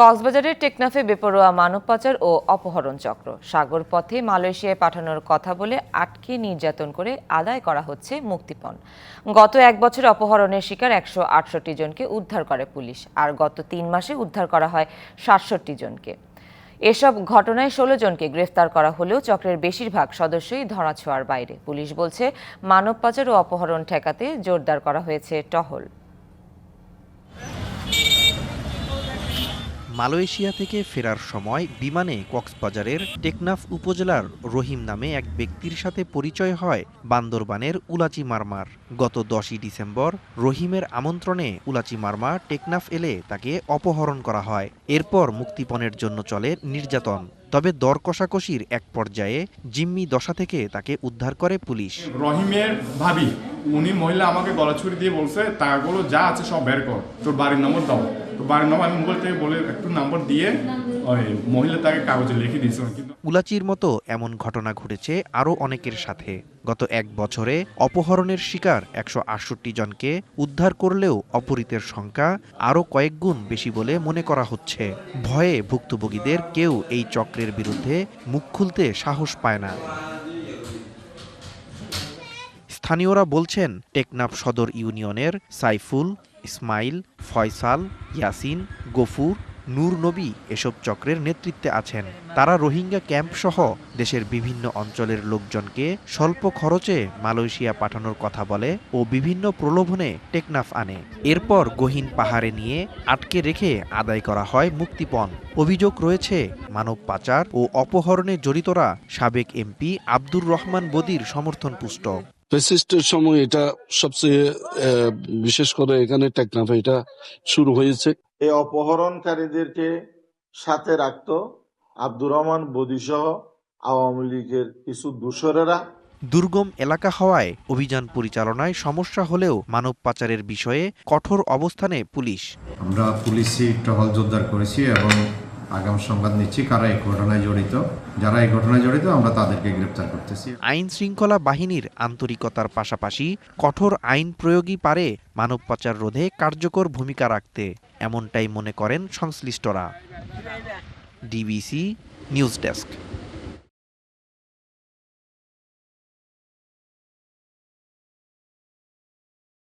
কক্সবাজারের টেকনাফে বেপরোয়া মানব পাচার ও অপহরণ চক্র। সাগর পথে মালয়েশিয়ায় পাঠানোর কথা বলে আটকে নির্যাতন করে আদায় করা হচ্ছে মুক্তিপণ। গত এক বছর অপহরণের শিকার একশো আটষট্টি জনকে উদ্ধার করে পুলিশ, আর গত তিন মাসে উদ্ধার করা হয় সাতষট্টি জনকে। এসব ঘটনায় ষোলো জনকে গ্রেফতার করা হলেও চক্রের বেশিরভাগ সদস্যই ধরাছোঁয়ার বাইরে। পুলিশ বলছে, মানব পাচার ও অপহরণ ঠেকাতে জোরদার করা হয়েছে টহল। মালয়েশিয়া থেকে ফেরার সময় বিমানে কক্সবাজারের টেকনাফ উপজেলার রহিম নামে এক ব্যক্তির সাথে পরিচয় হয় বান্দরবানের উলাচি মারমার। গত দশই ডিসেম্বর রহিমের আমন্ত্রণে উলাচি মারমা টেকনাফ এলে তাকে অপহরণ করা হয়। এরপর মুক্তিপণের জন্য চলে নির্যাতন। তবে দর কষাকষির এক পর্যায়ে জিম্মি দশা থেকে তাকে উদ্ধার করে পুলিশ। রহিমের ভাবি, উনি মহিলা আমাকে গলা ছুরি দিয়ে বলছে টাকাগুলো যা আছে সব বের কর, তোর বাড়ির নম্বর দাও। উলাচির মতো এমন ঘটনা ঘটেছে আরও অনেকের সাথে। গত এক বছরে অপহরণের শিকার একশো আটষট্টি জনকে উদ্ধার করলেও অপহৃতের সংখ্যা আরও কয়েক গুণ বেশি বলে মনে করা হচ্ছে। ভয়ে ভুক্তভোগীদের কেউ এই চক্রের বিরুদ্ধে মুখ খুলতে সাহস পায় না। স্থানীয়রা বলছেন, টেকনাফ সদর ইউনিয়নের সাইফুল ইসমাইল, ফয়সাল, ইয়াসিন, গফুর, নূর নবী এসব চক্রের নেতৃত্বে আছেন। তারা রোহিঙ্গা ক্যাম্প সহ দেশের বিভিন্ন অঞ্চলের লোকজনকে স্বল্প খরচে মালয়েশিয়া পাঠানোর কথা বলে ও বিভিন্ন প্রলোভনে টেকনাফ আনে। এরপর গহীন পাহাড়ে নিয়ে আটকে রেখে আদায় করা হয় মুক্তিপণ। অভিযোগ রয়েছে, মানব পাচার ও অপহরণে জড়িতরা সাবেক এমপি আব্দুর রহমান বদির সমর্থন পুষ্ট ফেসিস্টের সময় এটা সবচেয়ে বিশেষ করে এখানে টেকনাফে এটা শুরু হয়েছে। এই অপহরণকারীদেরকে সাথে রাখত আব্দুর রহমান বদিসহ আওয়ামী লীগের কিছু দূষরেরা দুর্গম এলাকা হওয়ায় অভিযান পরিচালনায় সমস্যা হলেও মানব পাচারের বিষয়ে কঠোর অবস্থানে পুলিশ। আমরা পুলিশি টহল জোরদার করেছি এবং আগাম সংবাদ নিচ্ছি, কারা এই ঘটনায় জড়িত। যারা এই ঘটনায় জড়িত, আমরা তাদেরকে গ্রেপ্তার করতেছি। আইন শৃঙ্খলা বাহিনীর আন্তরিকতার পাশাপাশি কঠোর আইন প্রয়োগই পারে মানব পাচার রোধে কার্যকর ভূমিকা রাখতে, এমনটাই মনে করেন সংশ্লিষ্টরা। DBC news desk.